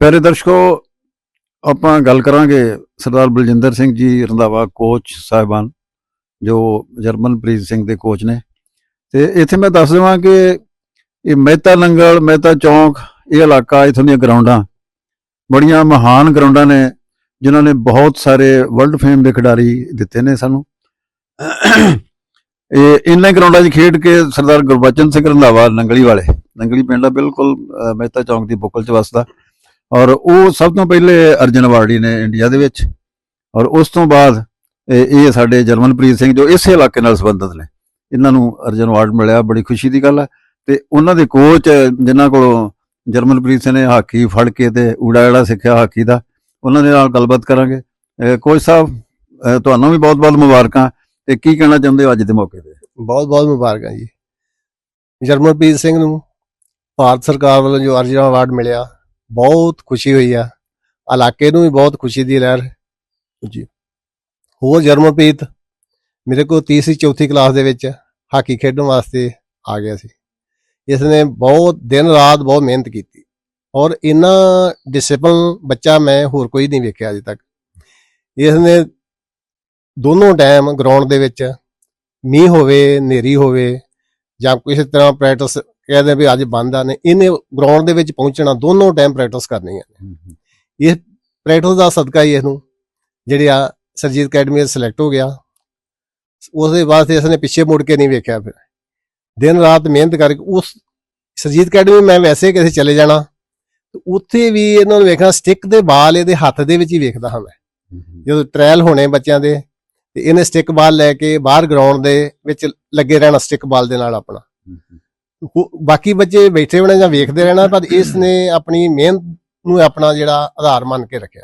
ਪਿਆਰੇ ਦਰਸ਼ਕੋ, ਆਪਾਂ ਗੱਲ ਕਰਾਂਗੇ ਸਰਦਾਰ ਬਲਜਿੰਦਰ ਸਿੰਘ ਜੀ ਰੰਧਾਵਾ ਕੋਚ ਸਾਹਿਬਾਨ, ਜੋ ਜਰਮਨਪ੍ਰੀਤ ਸਿੰਘ ਦੇ ਕੋਚ ਨੇ। ਤੇ ਇੱਥੇ ਮੈਂ ਦੱਸ ਦੇਵਾਂ ਕਿ ਇਹ ਮਹਿਤਾ ਨੰਗਲ ਮਹਿਤਾ ਚੌਂਕ, ਇਹ ਇਲਾਕਾ, ਇਥੋਂ ਦੀਆਂ ਗਰਾਊਂਡਾਂ ਬੜੀਆਂ ਮਹਾਨ ਗਰਾਊਂਡਾਂ ਨੇ, ਜਿਨ੍ਹਾਂ ਨੇ ਬਹੁਤ ਸਾਰੇ ਵਰਲਡ ਫੇਮ ਦੇ ਖਿਡਾਰੀ ਦਿੱਤੇ ਨੇ ਸਾਨੂੰ। ਇਹ ਇਹਨਾਂ ਗਰਾਊਂਡਾਂ 'ਚ ਖੇਡ ਕੇ ਸਰਦਾਰ ਗੁਰਬਚਨ ਸਿੰਘ ਰੰਧਾਵਾ, ਨੰਗਲੀ ਵਾਲੇ, ਨੰਗਲੀ ਪਿੰਡ ਦਾ ਬਿਲਕੁਲ ਮਹਿਤਾ ਚੌਂਕ ਦੀ ਬੁੱਕਲ 'ਚ ਵਸਦਾ। ਔਰ ਉਹ ਸਭ ਤੋਂ ਪਹਿਲੇ ਅਰਜਨ ਅਵਾਰਡੀ ਨੇ ਇੰਡੀਆ ਦੇ ਵਿੱਚ। ਔਰ ਉਸ ਤੋਂ ਬਾਅਦ ਇਹ ਸਾਡੇ ਜਰਮਨਪ੍ਰੀਤ ਸਿੰਘ ਜੋ ਇਸੇ ਇਲਾਕੇ ਨਾਲ ਸੰਬੰਧਿਤ ਨੇ। ਇਹਨਾਂ ਨੂੰ ਅਰਜਨ ਅਵਾਰਡ ਮਿਲਿਆ, ਬੜੀ ਖੁਸ਼ੀ ਦੀ ਗੱਲ ਹੈ। ਤੇ ਉਹਨਾਂ ਦੇ ਕੋਚ ਜਿਨ੍ਹਾਂ ਕੋਲੋਂ ਜਰਮਨਪ੍ਰੀਤ ਸਿੰਘ ਨੇ ਹਾਕੀ ਫੜ ਕੇ ਤੇ ਊੜਾ ਜਿਹੜਾ ਸਿੱਖਿਆ ਹਾਕੀ ਦਾ, ਉਹਨਾਂ ਦੇ ਨਾਲ ਗੱਲਬਾਤ ਕਰਾਂਗੇ। ਕੋਚ ਸਾਹਿਬ ਤੁਹਾਨੂੰ ਵੀ ਬਹੁਤ-ਬਹੁਤ ਮੁਬਾਰਕਾਂ। ਤੇ ਕੀ ਕਹਿਣਾ ਚਾਹੁੰਦੇ ਹੋ ਅੱਜ ਦੇ ਮੌਕੇ ਤੇ? ਬਹੁਤ ਬਹੁਤ ਮੁਬਾਰਕਾਂ ਜੀ। ਜਰਮਨਪ੍ਰੀਤ ਸਿੰਘ ਨੂੰ ਭਾਰਤ ਸਰਕਾਰ ਵੱਲੋਂ ਜੋ ਅਰਜਨ ਅਵਾਰਡ ਮਿਲਿਆ ਬਹੁਤ ਖੁਸ਼ੀ ਹੋਈ ਆ। ਇਲਾਕੇ ਨੂੰ ਵੀ ਬਹੁਤ ਖੁਸ਼ੀ ਦੀ ਲਹਿਰ ਜੀ ਹੋਰ ਜਰਮਨਪ੍ਰੀਤ, ਮੇਰੇ ਕੋਲ ਤੀਸਰੀ ਚੌਥੀ ਕਲਾਸ ਦੇ ਵਿੱਚ ਹਾਕੀ ਖੇਡਣ ਵਾਸਤੇ ਆ ਗਿਆ ਸੀ। ਇਸ ਨੇ ਬਹੁਤ, ਦਿਨ ਰਾਤ ਬਹੁਤ ਮਿਹਨਤ ਕੀਤੀ। ਔਰ ਇੰਨਾ ਡਿਸਪਲਨ ਬੱਚਾ ਮੈਂ ਹੋਰ ਕੋਈ ਨਹੀਂ ਵੇਖਿਆ ਅਜੇ ਤੱਕ। ਇਸ ਨੇ ਦੋਨੋਂ ਟਾਈਮ ਗਰਾਊਂਡ ਦੇ ਵਿੱਚ ਮੀਂਹ ਹੋਵੇ, ਹਨੇਰੀ ਹੋਵੇ ਜਾਂ ਕਿਸੇ ਤਰ੍ਹਾਂ ਪ੍ਰੈਕਟਿਸ ਕਹਿੰਦੇ ਵੀ ਅੱਜ ਬੰਦ ਨੇ ਇਹਨੇ ਗਰਾਊਂਡ ਦੇ ਵਿੱਚ ਪਹੁੰਚਣਾ ਦੋਨੋਂ ਟਾਈਮ ਪ੍ਰੈਕਟਿਸ ਕਰਨੀ ਹੈ ਪ੍ਰੈਕਟਿਸ ਦਾ ਸਦਕਾ ਹੀ ਇਹਨੂੰ ਜਿਹੜੇ ਆ ਸਰਜੀਤ ਅਕੈਡਮੀ ਸਿਲੈਕਟ ਹੋ ਗਿਆ। ਉਸ ਦੇ ਵਾਸਤੇ ਇਸਨੇ ਪਿੱਛੇ ਮੁੜ ਕੇ ਨਹੀਂ ਵੇਖਿਆ ਫਿਰ। ਦਿਨ ਰਾਤ ਮਿਹਨਤ ਕਰਕੇ ਉਸ ਸਰਜੀਤ ਅਕੈਡਮੀ ਮੈਂ ਵੈਸੇ ਕਿਸੇ ਚਲੇ ਜਾਣਾ ਉੱਥੇ ਵੀ ਇਹਨਾਂ ਨੂੰ ਵੇਖਣਾ ਸਟਿਕ ਦੇ ਬਾਲ ਇਹਦੇ ਹੱਥ ਦੇ ਵਿੱਚ ਹੀ ਵੇਖਦਾ ਹਾਂ ਮੈਂ। ਜਦੋਂ ਟ੍ਰਾਇਲ ਹੋਣੇ ਬੱਚਿਆਂ ਦੇ ਤੇ ਇਹਨੇ ਸਟਿਕ ਬਾਲ ਲੈ ਕੇ ਬਾਹਰ ਗਰਾਊਂਡ ਦੇ ਵਿੱਚ ਲੱਗੇ ਰਹਿਣਾ ਸਟਿਕ ਬਾਲ ਦੇ ਨਾਲ ਆਪਣਾ। ਬਾਕੀ ਬੱਚੇ ਬੈਠੇ ਹੋਣੇ ਜਾਂ ਵੇਖਦੇ ਰਹਿਣਾ, ਪਰ ਇਸ ਨੇ ਆਪਣੀ ਮਿਹਨਤ ਨੂੰ ਆਪਣਾ ਜਿਹੜਾ ਆਧਾਰ ਮੰਨ ਕੇ ਰੱਖਿਆ।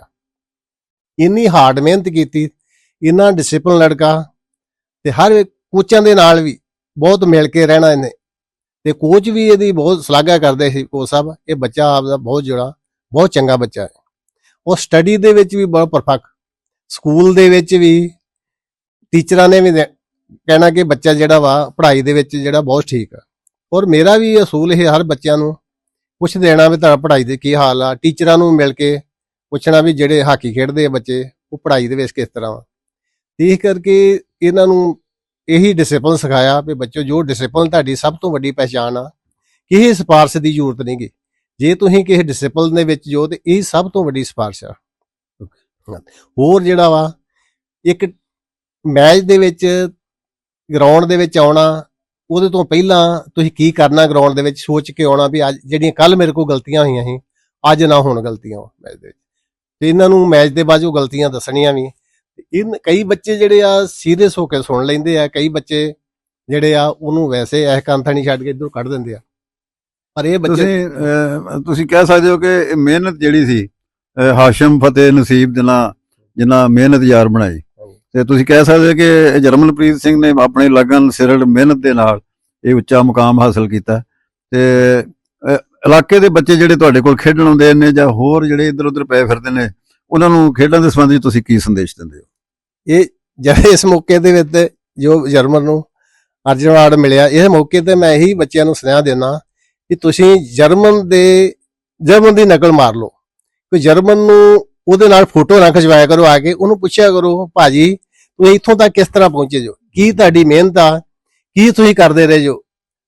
ਇੰਨੀ ਹਾਰਡ ਮਿਹਨਤ ਕੀਤੀ, ਇੰਨਾ ਡਿਸਪਲਿਨ ਲੜਕਾ, ਤੇ ਹਰ ਕੋਚਾਂ ਦੇ ਨਾਲ ਵੀ ਬਹੁਤ ਮਿਲ ਕੇ ਰਹਿਣਾ ਇਹਨੇ। ਤੇ ਕੋਚ ਵੀ ਇਹਦੀ ਬਹੁਤ ਸ਼ਲਾਘਾ ਕਰਦੇ ਸੀ ਕੋਚ ਸਾਹਿਬ, ਇਹ ਬੱਚਾ ਆਪਦਾ ਬਹੁਤ ਜਿਹੜਾ, ਬਹੁਤ ਚੰਗਾ ਬੱਚਾ ਹੈ। ਉਹ ਸਟੱਡੀ ਦੇ ਵਿੱਚ ਵੀ ਬਹੁਤ ਪਰਫੈਕਟ ਸਕੂਲ ਦੇ ਵਿੱਚ ਵੀ ਟੀਚਰਾਂ ਨੇ ਵੀ ਦੇ- ਕਹਿਣਾ ਕਿ ਬੱਚਾ ਜਿਹੜਾ ਵਾ, ਪੜ੍ਹਾਈ ਦੇ ਵਿੱਚ ਜਿਹੜਾ ਬਹੁਤ ਠੀਕ ਆ। ਔਰ ਮੇਰਾ ਵੀ ਅਸੂਲ ਇਹ ਹਰ ਬੱਚਿਆਂ ਨੂੰ ਪੁੱਛ ਦੇਣਾ ਵੀ ਤੁਹਾਡਾ ਪੜ੍ਹਾਈ ਦੇ ਕੀ ਹਾਲ ਆ, ਟੀਚਰਾਂ ਨੂੰ ਮਿਲ ਕੇ ਪੁੱਛਣਾ ਵੀ ਜਿਹੜੇ ਹਾਕੀ ਖੇਡਦੇ ਆ ਬੱਚੇ, ਉਹ ਪੜ੍ਹਾਈ ਦੇ ਵਿੱਚ ਕਿਸ ਤਰ੍ਹਾਂ ਵਾ ਤੇ ਇਸ ਕਰਕੇ ਇਹਨਾਂ ਨੂੰ ਇਹੀ ਡਿਸਪਲਿਨ ਸਿਖਾਇਆ ਵੀ ਬੱਚੋ, ਜੋ ਡਿਸਪਲਿਨ ਤੁਹਾਡੀ ਸਭ ਤੋਂ ਵੱਡੀ ਪਹਿਚਾਣ ਆ, ਕਿਸੇ ਸਿਫਾਰਸ਼ ਦੀ ਜ਼ਰੂਰਤ ਨਹੀਂਗੀ ਜੇ ਤੁਸੀਂ ਕਿਸੇ ਡਿਸਪਲਿਨ ਦੇ ਵਿੱਚ ਜੋ ਤੇ ਇਹ ਸਭ ਤੋਂ ਵੱਡੀ ਸਿਫਾਰਸ਼ ਆ। ਹੋਰ ਜਿਹੜਾ ਵਾ, ਇੱਕ ਮੈਚ ਦੇ ਵਿੱਚ, ਗਰਾਊਂਡ ਦੇ ਵਿੱਚ ਆਉਣਾ ਉਹਦੇ ਤੋਂ ਪਹਿਲਾਂ ਤੁਸੀਂ ਕੀ ਕਰਨਾ ਗਰਾਊਂਡ ਦੇ ਵਿੱਚ ਸੋਚ ਕੇ ਆਉਣਾ ਵੀ ਅੱਜ ਜਿਹੜੀਆਂ ਕੱਲ ਮੇਰੇ ਕੋਲ ਗਲਤੀਆਂ ਹੋਈਆਂ ਸੀ, ਅੱਜ ਨਾ ਹੋਣ ਗਲਤੀਆਂ ਮੈਚ ਦੇ ਵਿੱਚ। ਤੇ ਇਹਨਾਂ ਨੂੰ ਮੈਚ ਦੇ ਬਾਅਦ ਉਹ ਗਲਤੀਆਂ ਦੱਸਣੀਆਂ ਵੀ ਇਨ ਕਈ ਬੱਚੇ ਜਿਹੜੇ ਆ ਸੀਰੀਅਸ ਹੋ ਕੇ ਸੁਣ ਲੈਂਦੇ ਆ, ਕਈ ਬੱਚੇ ਜਿਹੜੇ ਆ ਉਹਨੂੰ ਵੈਸੇ ਇਹ ਕੰਥਾ ਨਹੀਂ ਛੱਡ ਕੇ ਇਧਰ ਕੱਢ ਦਿੰਦੇ ਆ। ਪਰ ਇਹ ਬੱਚੇ ਤੁਸੀਂ ਤੁਸੀਂ ਕਹਿ ਸਕਦੇ ਹੋ ਕਿ ਮਿਹਨਤ ਜਿਹੜੀ ਸੀ ਹਾਸ਼ਮ ਫਤਿਹ ਨਸੀਬ ਜਿਨ੍ਹਾਂ ਜਿਨ੍ਹਾਂ ਮਿਹਨਤ ਯਾਰ ਬਣਾਈ। ਤੇ ਤੁਸੀਂ ਕਹਿ ਸਕਦੇ ਹੋ ਕਿ ਜਰਮਨਪ੍ਰੀਤ ਸਿੰਘ ਨੇ ਆਪਣੀ ਲਗਨ, ਸਿਰੜ, ਮਿਹਨਤ ਦੇ ਨਾਲ ਇਹ ਉੱਚਾ ਮੁਕਾਮ ਹਾਸਲ ਕੀਤਾ। ਤੇ ਇਲਾਕੇ ਦੇ ਬੱਚੇ ਜਿਹੜੇ ਤੁਹਾਡੇ ਕੋਲ ਖੇਡਣ ਆਉਂਦੇ ਨੇ ਜਾਂ ਹੋਰ ਜਿਹੜੇ ਇੱਧਰ ਉੱਧਰ ਪਏ ਫਿਰਦੇ ਨੇ, ਉਹਨਾਂ ਨੂੰ ਖੇਡਾਂ ਦੇ ਸੰਬੰਧ ਵਿੱਚ ਤੁਸੀਂ ਕੀ ਸੰਦੇਸ਼ ਦਿੰਦੇ ਹੋ? ਇਹ ਜਿਹੜੇ ਇਸ ਮੌਕੇ ਦੇ ਵਿੱਚ ਜੋ ਜਰਮਨ ਨੂੰ ਅਰਜਨ ਅਵਾਰਡ ਮਿਲਿਆ ਇਹ ਮੌਕੇ ਤੇ ਮੈਂ ਇਹੀ ਬੱਚਿਆਂ ਨੂੰ ਸੁਨੇਹਾ ਦੇਣਾ ਕਿ ਤੁਸੀਂ ਜਰਮਨ ਦੇ, ਜਰਮਨ ਦੀ ਨਕਲ ਮਾਰ ਲਓ। ਕੋਈ ਜਰਮਨ ਨੂੰ ਉਹਦੇ ਨਾਲ ਫੋਟੋ ਨਾ ਖਿਚਵਾਇਆ ਕਰੋ ਆ ਕੇ, ਉਹਨੂੰ ਪੁੱਛਿਆ ਕਰੋ, ਭਾਜੀ ਤੁਸੀਂ ਇੱਥੋਂ ਤੱਕ ਕਿਸ ਤਰ੍ਹਾਂ ਪਹੁੰਚੇ ਜੋ? ਕੀ ਤੁਹਾਡੀ ਮਿਹਨਤ ਆ? ਕੀ ਤੁਸੀਂ ਕਰਦੇ ਰਹੇ ਜੋ?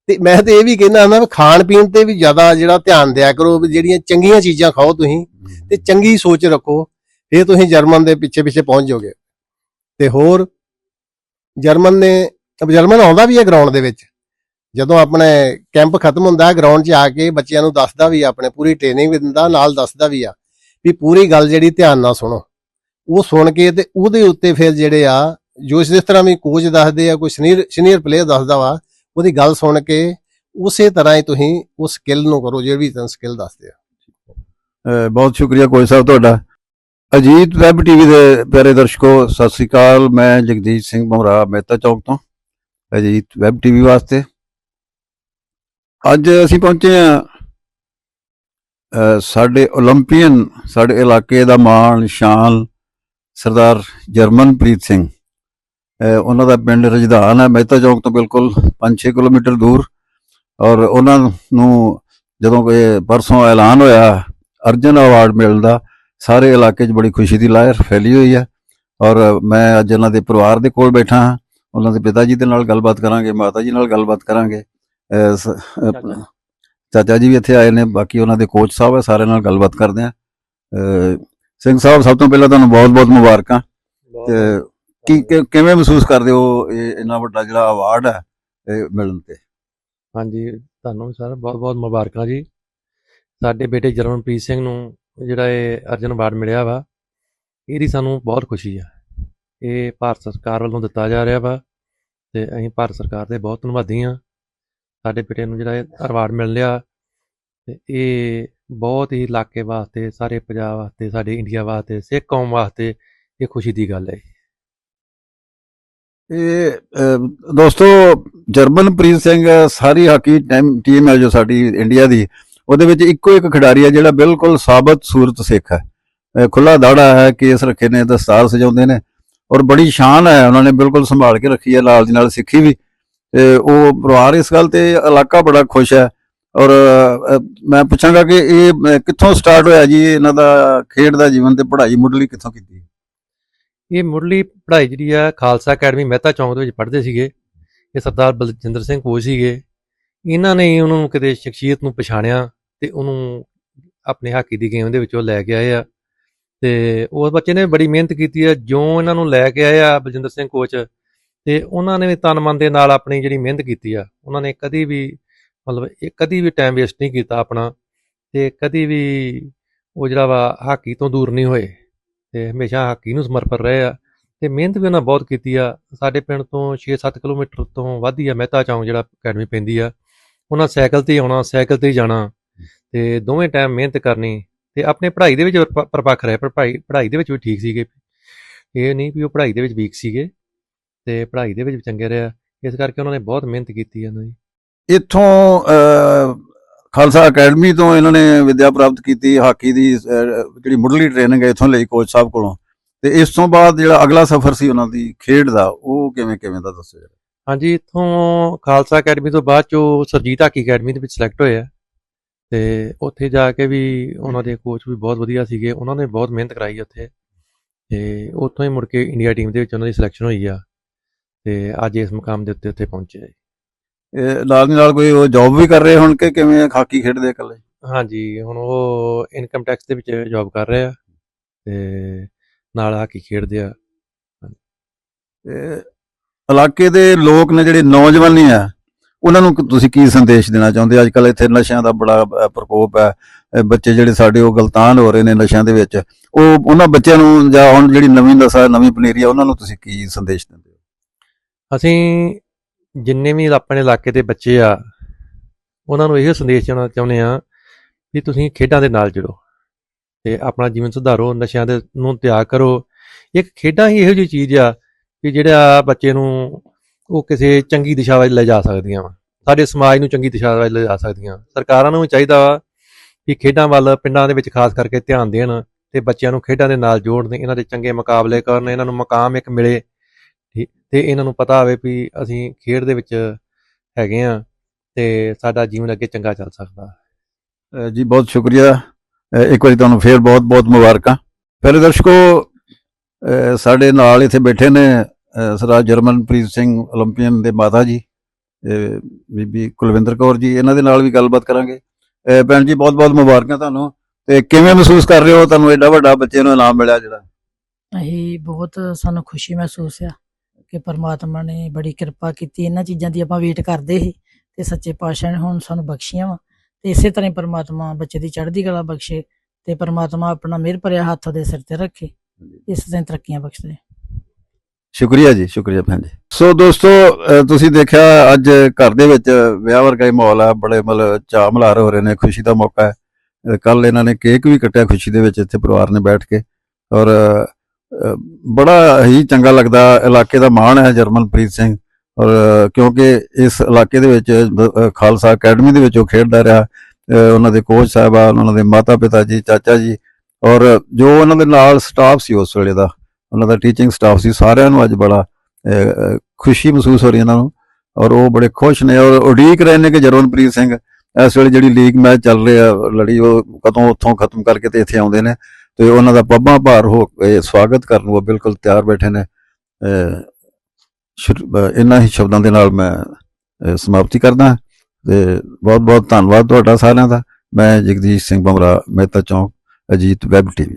ਤੇ ਮੈਂ ਤੇ ਇਹ ਵੀ ਕਹਿੰਦਾ ਹੁੰਦਾ ਵੀ ਖਾਣ ਪੀਣ ਤੇ ਵੀ ਜ਼ਿਆਦਾ ਜਿਹੜਾ ਧਿਆਨ ਦਿਆ ਕਰੋ ਵੀ ਜਿਹੜੀਆਂ ਚੰਗੀਆਂ ਚੀਜ਼ਾਂ ਖਾਓ ਤੁਸੀਂ ਤੇ ਚੰਗੀ ਸੋਚ ਰੱਖੋ ਫਿਰ ਤੁਸੀਂ ਜਰਮਨ ਦੇ ਪਿੱਛੇ ਪਿੱਛੇ ਪਹੁੰਚ ਜਾਓਗੇ। ਤੇ ਹੋਰ ਜਰਮਨ ਨੇ ਜਰਮਨ ਆਉਂਦਾ ਵੀ ਹੈ ਗਰਾਊਂਡ ਦੇ ਵਿੱਚ। ਜਦੋਂ ਆਪਣੇ ਕੈਂਪ ਖਤਮ ਹੁੰਦਾ ਗਰਾਊਂਡ 'ਚ ਆ ਕੇ ਬੱਚਿਆਂ ਨੂੰ ਦੱਸਦਾ ਵੀ ਆ, ਆਪਣੇ ਪੂਰੀ ਟ੍ਰੇਨਿੰਗ ਵੀ ਦਿੰਦਾ ਨਾਲ ਦੱਸਦਾ ਵੀ ਆ ਵੀ ਪੂਰੀ ਗੱਲ ਜਿਹੜੀ ਧਿਆਨ ਨਾਲ ਸੁਣੋ। ਉਹ ਸੁਣ ਕੇ ਤੇ ਉਹਦੇ ਉੱਤੇ ਫਿਰ ਜਿਹੜੇ ਆ, ਜੋ ਇਸ ਤਰ੍ਹਾਂ ਵੀ ਕੋਚ ਦੱਸਦੇ ਆ, ਕੋਈ ਸੀਨੀਅਰ ਸੀਨੀਅਰ ਪਲੇਅਰ ਦੱਸਦਾ ਵਾ, ਉਹਦੀ ਗੱਲ ਸੁਣ ਕੇ ਉਸੇ ਤਰ੍ਹਾਂ ਹੀ ਤੁਸੀਂ ਉਸ ਸਕਿੱਲ ਨੂੰ ਕਰੋ, ਜਿਹੜੀ ਤੁਹਾਨੂੰ ਸਕਿੱਲ ਦੱਸਦੇ ਆ। ਬਹੁਤ ਸ਼ੁਕਰੀਆ ਕੋਚ ਸਾਹਿਬ ਤੁਹਾਡਾ। ਅਜੀਤ ਵੈਬ ਟੀਵੀ ਦੇ ਪਿਆਰੇ ਦਰਸ਼ਕੋ, ਸਤਿ ਸ੍ਰੀ ਅਕਾਲ। ਮੈਂ ਜਗਦੀਸ਼ ਸਿੰਘ ਮਹਰਾ, ਮਹਿਤਾ ਚੌਕ ਤੋਂ, ਅਜੀਤ ਵੈਬ ਟੀਵੀ ਵਾਸਤੇ। ਅੱਜ ਅਸੀਂ ਪਹੁੰਚੇ ਆ ਸਾਡੇ 올림픽ੀਅਨ ਸਾਡੇ ਇਲਾਕੇ ਦਾ ਮਾਣ ਸ਼ਾਨ ਸਰਦਾਰ ਜਰਮਨਪ੍ਰੀਤ ਸਿੰਘ। ਉਹਨਾਂ ਦਾ ਪਿੰਡ ਰਜਧਾਨ ਹੈ ਮਹਿਤਾ ਚੌਕ ਤੋਂ ਬਿਲਕੁਲ 5-6 ਕਿਲੋਮੀਟਰ ਦੂਰ। ਔਰ ਉਹਨਾਂ ਨੂੰ ਜਦੋਂ ਇਹ ਪਰਸੋਂ ਐਲਾਨ ਹੋਇਆ ਅਰਜਨ ਅਵਾਰਡ ਮਿਲਦਾ ਸਾਰੇ ਇਲਾਕੇ 'ਚ ਬੜੀ ਖੁਸ਼ੀ ਦੀ ਲਹਿਰ ਫੈਲੀ ਹੋਈ ਹੈ। ਔਰ ਮੈਂ ਅੱਜ ਉਹਨਾਂ ਦੇ ਪਰਿਵਾਰ ਦੇ ਕੋਲ ਬੈਠਾ ਹਾਂ। ਉਹਨਾਂ ਦੇ ਪਿਤਾ ਜੀ ਦੇ ਨਾਲ ਗੱਲਬਾਤ ਕਰਾਂਗੇ ਮਾਤਾ ਜੀ ਨਾਲ ਗੱਲਬਾਤ ਕਰਾਂਗੇ। ਚਾਚਾ ਜੀ। ਵੀ ਇੱਥੇ ਆਏ ਨੇ ਬਾਕੀ ਉਹਨਾਂ ਦੇ ਕੋਚ ਸਾਹਿਬ ਹੈ ਸਾਰੇ ਨਾਲ ਗੱਲਬਾਤ ਕਰਦੇ ਆ ਸਿੰਘ ਸਾਹਿਬ ਸਭ ਤੋਂ ਪਹਿਲਾਂ ਤੁਹਾਨੂੰ ਬਹੁਤ-ਬਹੁਤ ਮੁਬਾਰਕਾਂ ਤੇ ਕੀ ਕਿ- ਕਿਵੇਂ ਮਹਿਸੂਸ ਕਰਦੇ ਹੋ ਇਹ ਇੰਨਾ ਵੱਡਾ ਜਿਹੜਾ ਅਵਾਰਡ ਹੈ ਇਹ ਮਿਲਣ ਤੇ? ਹਾਂਜੀ ਤੁਹਾਨੂੰ ਸਰ ਬਹੁਤ ਬਹੁਤ ਮੁਬਾਰਕਾਂ ਜੀ। ਸਾਡੇ ਬੇਟੇ ਜਰਮਨਪ੍ਰੀਤ ਸਿੰਘ ਨੂੰ ਜਿਹੜਾ ਇਹ ਅਰਜਨ ਅਵਾਰਡ ਮਿਲਿਆ ਵਾ ਇਹਦੀ ਸਾਨੂੰ ਬਹੁਤ ਖੁਸ਼ੀ ਆ। ਇਹ ਭਾਰਤ ਸਰਕਾਰ ਵੱਲੋਂ ਦਿੱਤਾ ਜਾ ਰਿਹਾ ਵਾ ਤੇ ਅਸੀਂ ਭਾਰਤ ਸਰਕਾਰ ਦੇ ਬਹੁਤ ਧੰਨਵਾਦੀ ਆ ਸਾਡੇ ਬੇਟੇ ਨੂੰ ਜਿਹੜਾ ਇਹ ਅਵਾਰਡ ਮਿਲ ਲਿਆ ਤੇ ਇਹ ਬਹੁਤ ਹੀ ਇਲਾਕੇ ਵਾਸਤੇ ਸਾਰੇ ਪੰਜਾਬ ਵਾਸਤੇ ਸਾਡੇ ਇੰਡੀਆ ਵਾਸਤੇ ਸਿੱਖ ਕੌਮ ਵਾਸਤੇ ਇਹ ਖੁਸ਼ੀ ਦੀ ਗੱਲ ਹੈ ਇਹ ਦੋਸਤੋ ਜਰਮਨਪ੍ਰੀਤ ਸਿੰਘ ਸਾਰੀ ਹਾਕੀ ਟੀਮ ਟੀਮ ਹੈ ਜੋ ਸਾਡੀ ਇੰਡੀਆ ਦੀ ਉਹਦੇ ਵਿੱਚ ਇੱਕੋ ਇੱਕ ਖਿਡਾਰੀ ਹੈ ਜਿਹੜਾ ਬਿਲਕੁਲ ਸਾਬਤ ਸੂਰਤ ਸਿੱਖ ਹੈ। ਅਹ, ਖੁੱਲਾ ਦਾੜਾ ਹੈ ਕੇਸ ਰੱਖੇ ਨੇ ਦਸਤਾਰ ਸਜਾਉਂਦੇ ਨੇ ਔਰ ਬੜੀ ਸ਼ਾਨ ਹੈ ਉਹਨਾਂ ਨੇ ਬਿਲਕੁਲ ਸੰਭਾਲ ਕੇ ਰੱਖੀ ਹੈ ਨਾਲ ਦੀ ਨਾਲ ਸਿੱਖੀ ਵੀ। ਤੇ ਉਹ ਪਰਿਵਾਰ ਇਸ ਗੱਲ ਤੇ ਇਲਾਕਾ ਬੜਾ ਖੁਸ਼ ਹੈ ਔਰ ਮੈਂ ਪੁੱਛਾਂਗਾ ਕਿ ਇਹ ਕਿੱਥੋਂ ਸਟਾਰਟ ਹੋਇਆ ਜੀ? ਇਹਨਾਂ ਦਾ ਖੇਡ ਦਾ ਜੀਵਨ ਤੇ ਪੜ੍ਹਾਈ ਮੁੱਢਲੀ ਕਿੱਥੋਂ ਕੀਤੀ ਇਹ ਮੁੱਢਲੀ ਪੜ੍ਹਾਈ ਜਿਹੜੀ ਆ, ਖਾਲਸਾ ਅਕੈਡਮੀ ਮਹਿਤਾ ਚੌਂਕ ਦੇ ਵਿੱਚ ਪੜ੍ਹਦੇ ਸੀਗੇ। ਇਹ ਸਰਦਾਰ ਬਲਜਿੰਦਰ ਸਿੰਘ ਕੋਚ ਸੀਗੇ। ਇਹਨਾਂ ਨੇ ਹੀ ਉਹਨੂੰ ਕਿਤੇ ਸ਼ਖਸੀਅਤ ਨੂੰ ਪਛਾਣਿਆ ਤੇ ਉਹਨੂੰ ਆਪਣੇ ਹਾਕੀ ਦੀ ਗੇਮ ਦੇ ਵਿੱਚੋਂ ਲੈ ਕੇ ਆਏ ਆ। ਤੇ ਉਸ ਬੱਚੇ ਨੇ ਬੜੀ ਮਿਹਨਤ ਕੀਤੀ ਆ। ਜੋ ਇਹਨਾਂ ਨੂੰ ਲੈ ਕੇ ਆਏ ਆ ਬਲਜਿੰਦਰ ਸਿੰਘ ਕੋਚ ਤੇ ਉਹਨਾਂ ਨੇ ਵੀ ਤਨ ਮਨ ਦੇ ਨਾਲ ਆਪਣੀ ਜਿਹੜੀ ਮਿਹਨਤ ਕੀਤੀ ਆ। ਉਹਨਾਂ ਨੇ ਕਦੀ ਵੀ ਮਤਲਬ ਇਹ ਕਦੀ ਵੀ ਟਾਈਮ ਵੇਸਟ ਨਹੀਂ ਕੀਤਾ ਆਪਣਾ ਤੇ ਕਦੀ ਵੀ ਉਹ ਜਿਹੜਾ ਵਾ ਹਾਕੀ ਤੋਂ ਦੂਰ ਨਹੀਂ ਹੋਏ ਤੇ ਹਮੇਸ਼ਾ ਹਾਕੀ ਨੂੰ ਸਮਰਪਿਤ ਰਹੇ ਆ ਤੇ ਮਿਹਨਤ ਵੀ ਉਹਨਾਂ ਬਹੁਤ ਕੀਤੀ ਆ। ਸਾਡੇ ਪਿੰਡ ਤੋਂ 6-7 ਕਿਲੋਮੀਟਰ ਤੋਂ ਵੱਧ ਹੀ ਆ ਮਹਿਤਾ ਚੌਂਕ ਜਿਹੜਾ ਅਕੈਡਮੀ ਪੈਂਦੀ ਆ। ਉਹਨਾਂ ਸਾਈਕਲ ਤੇ ਹੀ ਆਉਣਾ, ਸਾਈਕਲ ਤੇ ਹੀ ਜਾਣਾ ਤੇ ਦੋਵੇਂ ਟਾਈਮ ਮਿਹਨਤ ਕਰਨੀ ਤੇ ਆਪਣੇ ਪੜ੍ਹਾਈ ਦੇ ਵਿੱਚ ਪਰਪ- ਪਰਪੱਖ ਰਹੇ, ਪਰ ਪੜ੍ਹਾਈ ਪੜ੍ਹਾਈ ਦੇ ਵਿੱਚ ਵੀ ਠੀਕ ਸੀਗੇ। ਇਹ ਨਹੀਂ ਵੀ ਉਹ ਪੜ੍ਹਾਈ ਦੇ ਵਿੱਚ ਵੀਕ ਸੀਗੇ ਤੇ ਪੜ੍ਹਾਈ ਦੇ ਵਿੱਚ ਵੀ ਚੰਗੇ ਰਿਹਾ ਇਸ ਕਰਕੇ ਉਹਨਾਂ ਨੇ ਬਹੁਤ ਮਿਹਨਤ ਕੀਤੀ ਆ ਉਹਨਾਂ ਦੀ। ਇੱਥੋਂ ਖਾਲਸਾ ਅਕੈਡਮੀ ਤੋਂ ਇਹਨਾਂ ਨੇ ਵਿੱਦਿਆ ਪ੍ਰਾਪਤ ਕੀਤੀ, ਹਾਕੀ ਦੀ ਜਿਹੜੀ ਮੁੱਢਲੀ ਟ੍ਰੇਨਿੰਗ ਹੈ ਇੱਥੋਂ ਲਈ ਕੋਚ ਸਾਹਿਬ ਕੋਲੋਂ। ਤੇ ਇਸ ਤੋਂ ਬਾਅਦ ਜਿਹੜਾ ਅਗਲਾ ਸਫ਼ਰ ਸੀ ਉਹਨਾਂ ਦੀ ਖੇਡ ਦਾ, ਉਹ ਕਿਵੇਂ ਕਿਵੇਂ ਦਾ ਦੱਸੋ ਜਰਾ। ਹਾਂਜੀ, ਇੱਥੋਂ ਖਾਲਸਾ ਅਕੈਡਮੀ ਤੋਂ ਬਾਅਦ ਚੋਂ ਸਰਜੀਤ ਹਾਕੀ ਅਕੈਡਮੀ ਦੇ ਵਿੱਚ ਸਿਲੈਕਟ ਹੋਏ ਆ। ਤੇ ਉੱਥੇ ਜਾ ਕੇ ਵੀ ਉਹਨਾਂ ਦੇ ਕੋਚ ਵੀ ਬਹੁਤ ਵਧੀਆ ਸੀਗੇ, ਉਹਨਾਂ ਨੇ ਬਹੁਤ ਮਿਹਨਤ ਕਰਾਈ ਉੱਥੇ। ਤੇ ਉੱਥੋਂ ਹੀ ਮੁੜ ਕੇ ਇੰਡੀਆ ਟੀਮ ਦੇ ਵਿੱਚ ਉਹਨਾਂ ਦੀ ਸਿਲੈਕਸ਼ਨ ਹੋਈ ਆ। ਤੇ ਅੱਜ ਇਸ ਮੁਕਾਮ ਦੇ ਉੱਤੇ ਉੱਥੇ ਪਹੁੰਚੇ ਆ ਨਾਲ ਦੀ ਨਾਲ ਕੋਈ ਉਹ ਜੌਬ ਵੀ ਕਰ ਰਹੇ ਹੁਣ ਕਿ ਕਿਵੇਂ ਹਾਕੀ ਖੇਡਦੇ ਇਕੱਲੇ? ਹਾਂਜੀ ਹੁਣ ਉਹ ਇਨਕਮ ਟੈਕਸ ਦੇ ਵਿੱਚ ਜੌਬ ਕਰ ਰਹੇ ਆ ਤੇ ਨਾਲ ਹਾਕੀ ਖੇਡਦੇ ਆ। ਤੇ ਇਲਾਕੇ ਦੇ ਲੋਕ ਨੇ ਜਿਹੜੇ ਨੌਜਵਾਨੀ ਆ ਉਹਨਾਂ ਨੂੰ ਤੁਸੀਂ ਕੀ ਸੰਦੇਸ਼ ਦੇਣਾ ਚਾਹੁੰਦੇ ਅੱਜ ਕੱਲ ਇੱਥੇ ਨਸ਼ਿਆਂ ਦਾ ਬੜਾ ਪ੍ਰਕੋਪ ਹੈ। ਬੱਚੇ ਜਿਹੜੇ ਸਾਡੇ ਉਹ ਗਲਤਾਨ ਹੋ ਰਹੇ ਨੇ ਨਸ਼ਿਆਂ ਦੇ ਵਿੱਚ। ਉਹ ਉਹਨਾਂ ਬੱਚਿਆਂ ਨੂੰ ਜਾਂ ਹੁਣ ਜਿਹੜੀ ਨਵੀਂ ਨਸਲ ਨਵੀਂ ਪਨੀਰੀ ਆ ਉਹਨਾਂ ਨੂੰ ਤੁਸੀਂ ਕੀ ਸੰਦੇਸ਼ ਦਿੰਦੇ ਹੋ? ਅਸੀਂ ਜਿੰਨੇ ਵੀ ਆਪਣੇ ਇਲਾਕੇ ਦੇ ਬੱਚੇ ਆ, ਉਹਨਾਂ ਨੂੰ ਇਹੋ ਸੰਦੇਸ਼ ਦੇਣਾ ਚਾਹੁੰਦੇ ਆ ਵੀ ਤੁਸੀਂ ਖੇਡਾਂ ਦੇ ਨਾਲ ਜੁੜੋ ਤੇ ਆਪਣਾ ਜੀਵਨ ਸੁਧਾਰੋ, ਨਸ਼ਿਆਂ ਦੇ ਨੂੰ ਤਿਆਗ ਕਰੋ। ਇੱਕ ਖੇਡਾਂ ਹੀ ਇਹੋ ਜਿਹੀ ਚੀਜ਼ ਆ ਕਿ ਜਿਹੜਾ ਬੱਚੇ ਨੂੰ ਉਹ ਕਿਸੇ ਚੰਗੀ ਦਿਸ਼ਾ ਵੱਲ ਲੈ ਜਾ ਸਕਦੀਆਂ ਵਾ। ਸਾਡੇ ਸਮਾਜ ਨੂੰ ਚੰਗੀ ਦਿਸ਼ਾ ਵੱਲ ਲੈ ਜਾ ਸਕਦੀਆਂ। ਸਰਕਾਰਾਂ ਨੂੰ ਵੀ ਚਾਹੀਦਾ ਵਾ ਕਿ ਖੇਡਾਂ ਵੱਲ ਪਿੰਡਾਂ ਦੇ ਵਿੱਚ ਖਾਸ ਕਰਕੇ ਧਿਆਨ ਦੇਣ ਤੇ ਬੱਚਿਆਂ ਨੂੰ ਖੇਡਾਂ ਦੇ ਨਾਲ ਜੋੜਨ, ਇਹਨਾਂ ਦੇ ਚੰਗੇ ਮੁਕਾਬਲੇ ਕਰਨ, ਇਹਨਾਂ ਨੂੰ ਮਕਾਮ ਇੱਕ ਮਿਲੇ। ਤੇ ਇਹਨਾਂ ਨੂੰ ਪਤਾ ਆਵੇ ਵੀ ਅਸੀਂ ਖੇਡ ਦੇ ਵਿੱਚ ਹੈਗੇ ਆ ਤੇ ਸਾਡਾ ਜੀਵਨ ਅੱਗੇ ਚੰਗਾ ਚੱਲ ਸਕਦਾ। ਜੀ ਬਹੁਤ ਸ਼ੁਕਰੀਆ। ਇੱਕ ਵਾਰੀ ਤੁਹਾਨੂੰ ਫੇਰ ਬਹੁਤ ਬਹੁਤ ਮੁਬਾਰਕਾਂ। ਪਹਿਲੇ ਦਰਸ਼ਕੋ ਸਾਡੇ ਨਾਲ ਇੱਥੇ ਬੈਠੇ ਨੇ ਸਰਦਾਰ ਜਰਮਨਪ੍ਰੀਤ ਸਿੰਘ 올림픽ੀਅਨ ਦੇ ਮਾਤਾ ਜੀ ਬੀਬੀ ਕੁਲਵਿੰਦਰ ਕੌਰ ਜੀ ਇਹਨਾਂ ਦੇ ਨਾਲ ਵੀ ਗੱਲਬਾਤ ਕਰਾਂਗੇ। ਭੈਣ ਜੀ ਬਹੁਤ ਬਹੁਤ ਮੁਬਾਰਕਾਂ ਤੁਹਾਨੂੰ। ਤੇ ਕਿਵੇਂ ਮਹਿਸੂਸ ਕਰ ਰਹੇ ਹੋ? ਤੁਹਾਨੂੰ ਐਡਾ ਵੱਡਾ ਬੱਚੇ ਨੂੰ ਇਨਾਮ ਮਿਲਿਆ ਜਿਹੜਾ? ਅਸੀਂ ਬਹੁਤ ਸਾਨੂੰ ਖੁਸ਼ੀ ਮਹਿਸੂਸ ਆ ਕਿ ਪਰਮਾਤਮਾ ਨੇ ਬੜੀ ਕਿਰਪਾ ਕੀਤੀ ਇਹਨਾਂ ਚੀਜ਼ਾਂ ਦੀ ਆਪਾਂ ਵੇਟ ਕਰਦੇ ਸੀ ਤੇ ਸੱਚੇ ਪਾਤਸ਼ਾਹ ਨੇ ਹੁਣ ਸਾਨੂੰ ਬਖਸ਼ੀਆਂ ਵਾ। ਤੇ ਇਸੇ ਤਰ੍ਹਾਂ ਪਰਮਾਤਮਾ ਬੱਚੇ ਦੀ ਚੜ੍ਹਦੀ ਕਲਾ ਬਖਸ਼ੇ ਤੇ ਪਰਮਾਤਮਾ ਆਪਣਾ ਮਿਹਰ ਭਰਿਆ ਹੱਥ ਉਹਦੇ ਸਿਰ ਤੇ ਰੱਖੇ। ਇਸ ਤਰ੍ਹਾਂ ਤਰੱਕੀਆਂ ਬਖਸ਼ੇ ਸ਼ੁਕਰੀਆ ਜੀ ਸ਼ੁਕਰੀਆ ਭੈਣ ਜੀ। ਸੋ ਦੋਸਤੋ ਤੁਸੀਂ ਦੇਖਿਆ ਅੱਜ ਘਰ ਦੇ ਵਿੱਚ ਵਿਆਹ ਵਰਗਾ ਹੀ ਮਾਹੌਲ ਆ ਬੜੇ ਮਤਲਬ ਚਾਅ ਮਲ੍ਹਾਰ ਹੋ ਰਹੇ ਨੇ ਖੁਸ਼ੀ ਦਾ ਮੌਕਾ ਹੈ। ਕੱਲ ਇਹਨਾਂ ਨੇ ਕੇਕ ਵੀ ਕੱਟਿਆ ਖੁਸ਼ੀ ਦੇ ਵਿੱਚ ਇੱਥੇ ਪਰਿਵਾਰ ਨੇ ਬੈਠ ਕੇ। ਔਰ ਬੜਾ ਹੀ ਚੰਗਾ ਲੱਗਦਾ ਇਲਾਕੇ ਦਾ ਮਾਣ ਹੈ ਜਰਮਨਪ੍ਰੀਤ ਸਿੰਘ ਔਰ ਕਿਉਂਕਿ ਇਸ ਇਲਾਕੇ ਦੇ ਵਿੱਚ ਖਾਲਸਾ ਅਕੈਡਮੀ ਦੇ ਵਿੱਚ ਉਹ ਖੇਡਦਾ ਰਿਹਾ। ਉਹਨਾਂ ਦੇ ਕੋਚ ਸਾਹਿਬਾਨ ਉਹਨਾਂ ਦੇ ਮਾਤਾ ਪਿਤਾ ਜੀ, ਚਾਚਾ ਜੀ ਔਰ ਜੋ ਉਹਨਾਂ ਦੇ ਨਾਲ ਸਟਾਫ ਸੀ ਉਸ ਵੇਲੇ ਦਾ, ਉਹਨਾਂ ਦਾ ਟੀਚਿੰਗ ਸਟਾਫ ਸੀ, ਸਾਰਿਆਂ ਨੂੰ ਅੱਜ ਬੜਾ ਖੁਸ਼ੀ ਮਹਿਸੂਸ ਹੋ ਰਹੀ ਇਹਨਾਂ ਨੂੰ ਔਰ ਉਹ ਬੜੇ ਖੁਸ਼ ਨੇ ਔਰ ਉਡੀਕ ਰਹੇ ਨੇ ਕਿ ਜਰਮਨਪ੍ਰੀਤ ਸਿੰਘ ਇਸ ਵੇਲੇ ਜਿਹੜੀ ਲੀਗ ਮੈਚ ਚੱਲ ਰਿਹਾ, ਲੜੀ ਉਹ ਕਦੋਂ ਉੱਥੋਂ ਖਤਮ ਕਰਕੇ ਤੇ ਇੱਥੇ ਆਉਂਦੇ ਨੇ। ਤੇ ਉਹਨਾਂ ਦਾ ਪੱਬਾਂ ਭਾਰ ਹੋ ਕੇ ਸਵਾਗਤ ਕਰਨ ਨੂੰ ਬਿਲਕੁਲ ਤਿਆਰ ਬੈਠੇ ਨੇ। ਅਹ ਇਹਨਾਂ ਹੀ ਸ਼ਬਦਾਂ ਦੇ ਨਾਲ ਮੈਂ ਸਮਾਪਤੀ ਕਰਦਾ ਤੇ ਬਹੁਤ ਬਹੁਤ ਧੰਨਵਾਦ ਤੁਹਾਡਾ ਸਾਰਿਆਂ ਦਾ। ਮੈਂ ਜਗਦੀਸ਼ ਸਿੰਘ ਬਮਰਾ ਮਹਿਤਾ ਚੌਂਕ, ਅਜੀਤ ਵੈਬ ਟੀਵੀ।